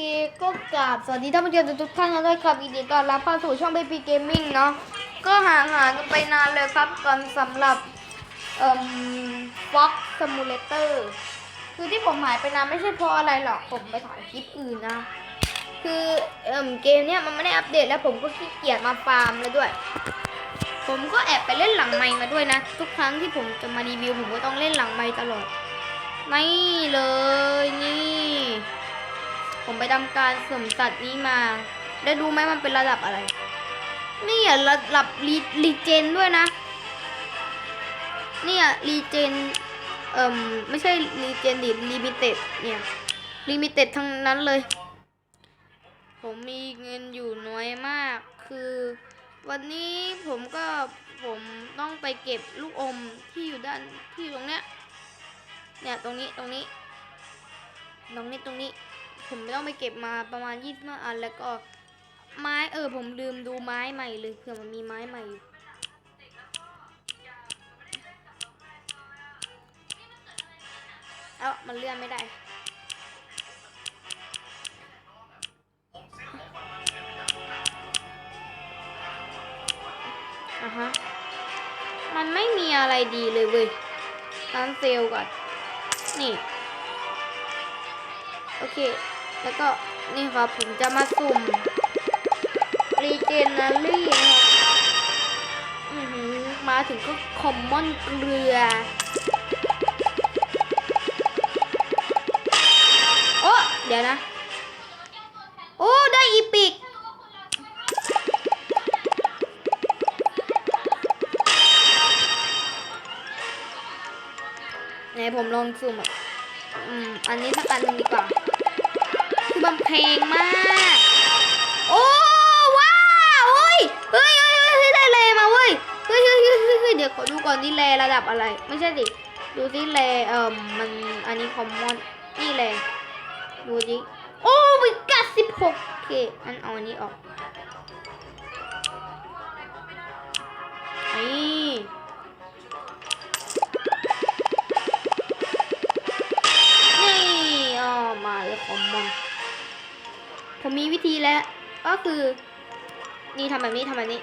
เคก็กราบสวัสดีท่านผู้ชมทุกท่านกันด้วยครับยินดีต้อนรับเข้าสู่ช่อง Baby Gaming เนาะก็ห่างหายกันไปนานเลยครับกันสำหรับเอ่อ Fox Simulator คือที่ผมหายไปนานไม่ใช่เพราะอะไรหรอกผมไปถ่ายคลิปอื่นนะ คือเอ่มเกมเนี้ยมันไม่ได้อัปเดตแล้วผมก็ขี้เกียจมาฟาร์มแล้วด้วย ผมก็แอบไปเล่นหลังไมค์มาด้วยนะ ทุกครั้งที่ผมจะมารีวิวผมก็ต้องเล่นหลังไมค์ตลอดนี่เลยนี่ ผมไปทำการสุ่มสัตว์นี้มา ได้รู้ไหมมันเป็นระดับอะไร นี่อะระดับรีรีเจนด้วยนะ เนี่ยรีเจน เอ่มไม่ใช่รีเจนดิลิมิเต็ดเนี่ยลิมิเต็ดทั้งนั้นเลย ผมมีเงินอยู่น้อยมาก คือ วันนี้ผมก็ผมต้องไปเก็บลูกอมที่อยู่ด้านที่ตรงเนี้ย เนี่ยตรงนี้ตรงนี้ ตรงนี้ตรงนี้ ผมไม่ต้องไปเก็บมาประมาณยี่สิบอันแล้วก็ไม้เออผมลืมดูไม้ใหม่เลยเผื่อมันมีไม้ใหม่อยู่เอ้ามันเลื่อนไม่ได้อะฮะ มันไม่มีอะไรดีเลยเว้ยร้านเซลล์ก่อน นี่ โอเค แล้วก็นี่ครับผมจะมาสุ่มรีเจนนารี่นะครับอือหือมาถึงก็คอมมอนเกลือโอ้เดี๋ยวนะ โอ้ได้อีปิกไหนผมลองสุ่มอะ อืม อันนี้สักอันนึงดีกว่า คือมันเพลงมาก โอ้ว้าวเฮ้ยเฮ้ยเฮ้ยเฮ้ยได้เลมาเว้ยเฮ้ยเฮ้ยเฮ้ยเฮ้ยเดี๋ยวขอดูก่อนนี่เลระดับอะไร ไม่ใช่ดิดูที่เลเอ่อมันอันนี้คอมมอนนี่เลดูดิโอ้วิกัสสิบหกโอเคอันเอาอันนี้ออกนี่ ผมมีวิธีแล้ว ก็คือ นี่ทำแบบนี้ทำแบบนี้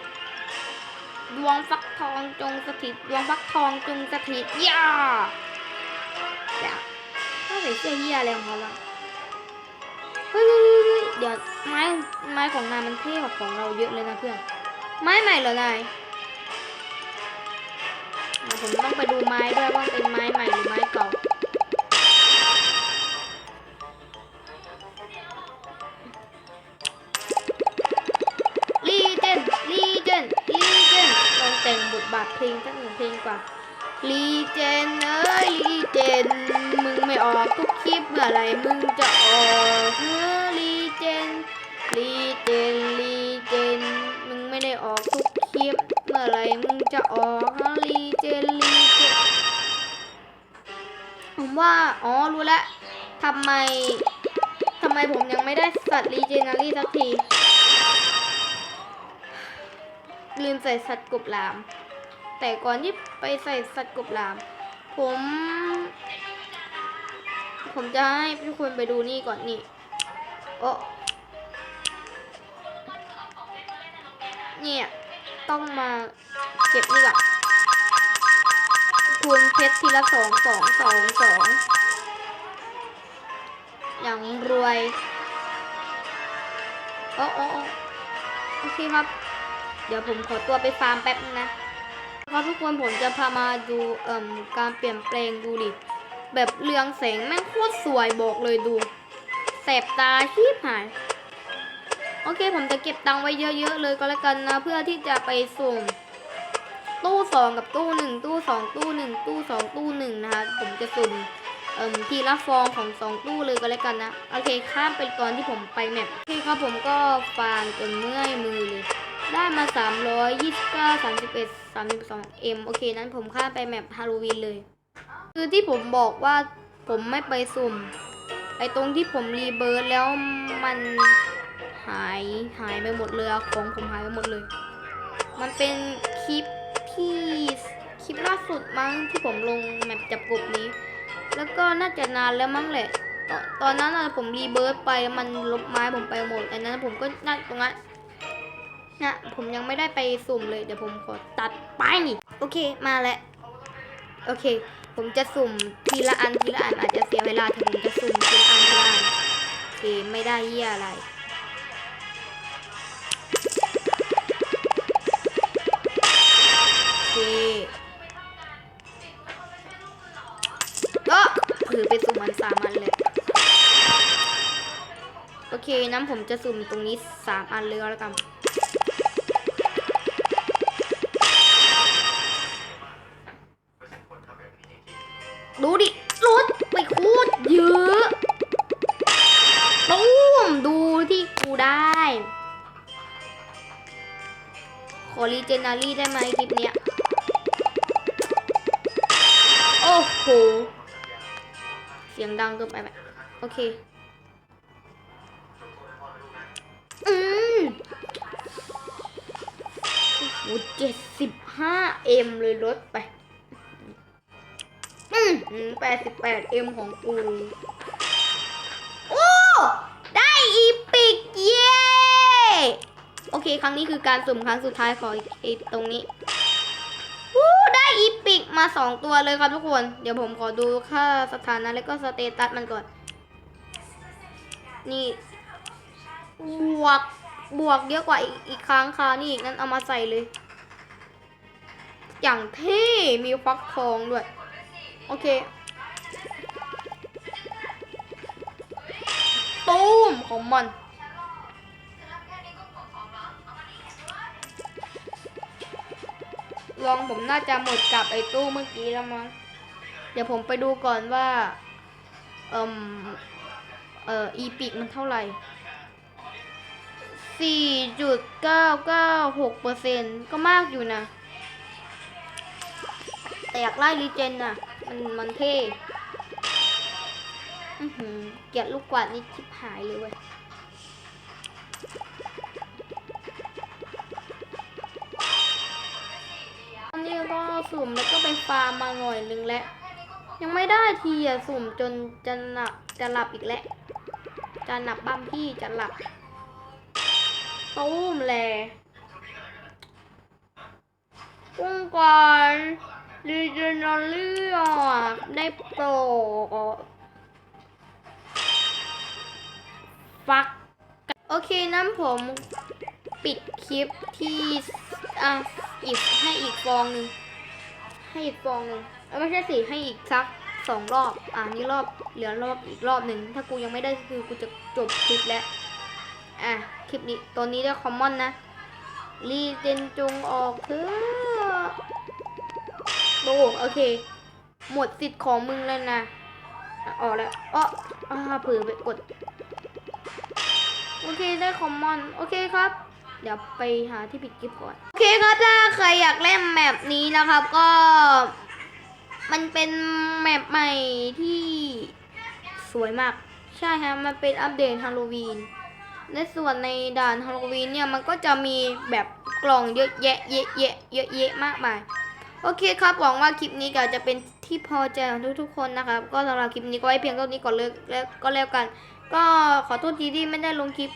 ดวงฟักทองจงสถิต ดวงฟักทองจงสถิตย่าอย่าถ้าใส่เสื้อเหี้ยอะไรของเขาละเฮ้ยเฮ้ยเฮ้ยเดี๋ยวไม้ไม้ของนายมันเท่กว่าของเราเยอะเลยนะเพื่อน ไม้ใหม่เหรอนายอ่ผมต้องไปดูไม้ด้วยว่าเป็นไม้ใหม่หรือไม้เก่า แต่งบเพลงสักหนึ่งเพลงกว่าลีเจนเอ้ยลีเจน มึงไม่ออกทุกคลิปเมื่อไรมึงจะออกเฮ้อลีเจนลีเจนลีเจน มึงไม่ได้ออกทุกคลิปเมื่อไรมึงจะออกฮะลีเจนลีเจนผมว่าอ๋อรู้แล้วทำไมทำไมผมยังไม่ได้สัตว์รีเจนารีสักที ลืมใส่สัตว์กบลาม แต่ก่อนที่ไปใส่สัตว์กบหลาม ผม ผมจะให้ทุกคนไปดูนี่ก่อนนี่โอ้เนี่ย ต้องมาเก็บนี่ก่อนคูณเพชรทีละสองสองสองสองอย่างรวยโอ้โอ้โอโอเคครับ เดี๋ยวผมขอตัวไปฟาร์มแป๊บนึงนะ ครับทุกคนผมจะพามาดูเอ่มการเปลี่ยนแปลงดูดิ แบบเรืองแสงแม่งโคตรสวยบอกเลยดูแสบตาชีพหาย โอเคผมจะเก็บตังค์ไว้เยอะๆเลยก็แล้วกันนะ เพื่อที่จะไปส่งตู้สองกับตู้หนึ่งตู้สองตู้หนึ่งตู้สองตู้หนึ่งนะคะผมจะสุ่มเอ่มทีละฟองของสองตู้เลยก็แล้วกันนะ โอเคข้ามไปตอนที่ผมไปแมปโอเคครับผมก็ฟาร์มจนเมื่อยมือเลย ได้มา 329 31 32 M โอเค นั้นผมข้ามไปแมปฮาโลวีนเลย คือที่ผมบอกว่าผมไม่ไปสุ่ม ไอตรงที่ผมรีเบิร์ดแล้วมันหายหายไปหมดเลยของผมหายไปหมดเลย มันเป็นคลิปที่คลิปล่าสุดมั้งที่ผมลงแมปจับกบนี้ แล้วก็น่าจะนานแล้วมั้งแหละ ตอนตอนนั้นน่ะผมรีเบิร์ตไปมันลบไม้ผมไปหมดอันนั้นผมก็นั่นตรงนั้น นะผมยังไม่ได้ไปสุ่มเลยเดี๋ยวผมขอตัดไปนี่โอเคมาแล้วโอเค ผมจะสุ่มทีละอันทีละอันอาจจะเสียเวลาถึงผมจะสุ่มทีละอันทีละอันโอเคไม่ได้เยี่ยอะไรโอเคก็ถือไปสุ่มมันสามอันเลยโอเคนั้นผมจะสุ่มตรงนี้สามอันเลยแล้วกัน นารีได้ไหมคลิปเนี้ย โอ้โห เสียงดังเกินไปไหมโอเค อืมโอ้โหเจ็ดสิบห้าเอ็มเลยลดไป อืมแปดสิบแปดเอ็มของกู เค ครั้งนี้คือการสุ่มครั้งสุดท้ายของไอ้ตรงนี้วู้ได้อีพิกมาสองตัวเลยครับทุกคน เดี๋ยวผมขอดูค่าสถานะแล้วก็สเตตัสมันก่อน นี่ บวก บวกเยอะกว่าอีกอีกครั้งค่ะนี่อีกนั้นเอามาใส่เลย อย่างเท่มีฟักทองด้วย โอเคตูมของมัน ลองผมน่าจะหมดกับไอ้ตู้เมื่อกี้แล้วมั้ง เดี๋ยวผมไปดูก่อนว่า เอ่มเอ่ออีพิกมันเท่าไหร่สี่จุดเก้าเก้าหกเปอร์เซ็นต์ก็มากอยู่นะ แต่อยากไล่รีเจนน่ะ มันมันเท่อือหือเกลียดลูกกวาดนี่ชิบหายเลยเว้ย สุ่มแล้วก็ไปฟาร์มมาหน่อยนึงแล้ว ยังไม่ได้ทีอะสุ่มจนจะหนับจะหลับอีกแล้วจะหนับบ้ามพี่จะหลับตู้มแลกุ้งก่อนรีเจนอลลี่อะได้โปรฟักโอเคนั้นผมปิดคลิปที่อะอีกให้อีกฟองหนึ่ง ให้อีกฟองหนึ่งเอ้ยไม่ใช่สิให้อีกสักสองรอบ อ่านี่รอบเหลือรอบอีกรอบหนึ่งถ้ากูยังไม่ได้คือกูจะจบคลิปแล้ว อะคลิปนี้ตัวนี้ได้คอมมอนนะรีเจนจงออกเถอะโอ้โอเค หมดสิทธิ์ของมึงแล้วนะออกแล้วอ้ออ่าเผือไปกด โอเคได้คอมมอน โอเคครับ เดี๋ยวไปหาที่ปิดคลิปก่อน โอเคครับถ้าใครอยากเล่นแมปนี้นะครับก็ มันเป็นแมปใหม่ที่สวยมาก ใช่ฮะมันเป็นอัปเดตฮาโลวีนในส่วนในด่านฮาโลวีนเนี่ยมันก็จะมีแบบกล่องเยอะแยะเยอะแยะเยอะแยะมากมายโอเคครับหวังว่าคลิปนี้ก็จะเป็นที่พอใจของทุกๆคนนะครับ ก็สำหรับคลิปนี้ก็ไว้เพียงเท่านี้ก่อนเลยแล้วก็แล้วกัน ก็ขอโทษทีที่ไม่ได้ลงคลิป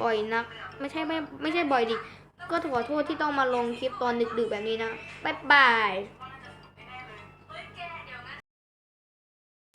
บ่อยนัก ไม่ใช่ไม่ไม่ใช่บ่อยดิ ก็ขอโทษที่ต้องมาลงคลิปตอนดึกๆแบบนี้นะ บ๊ายบาย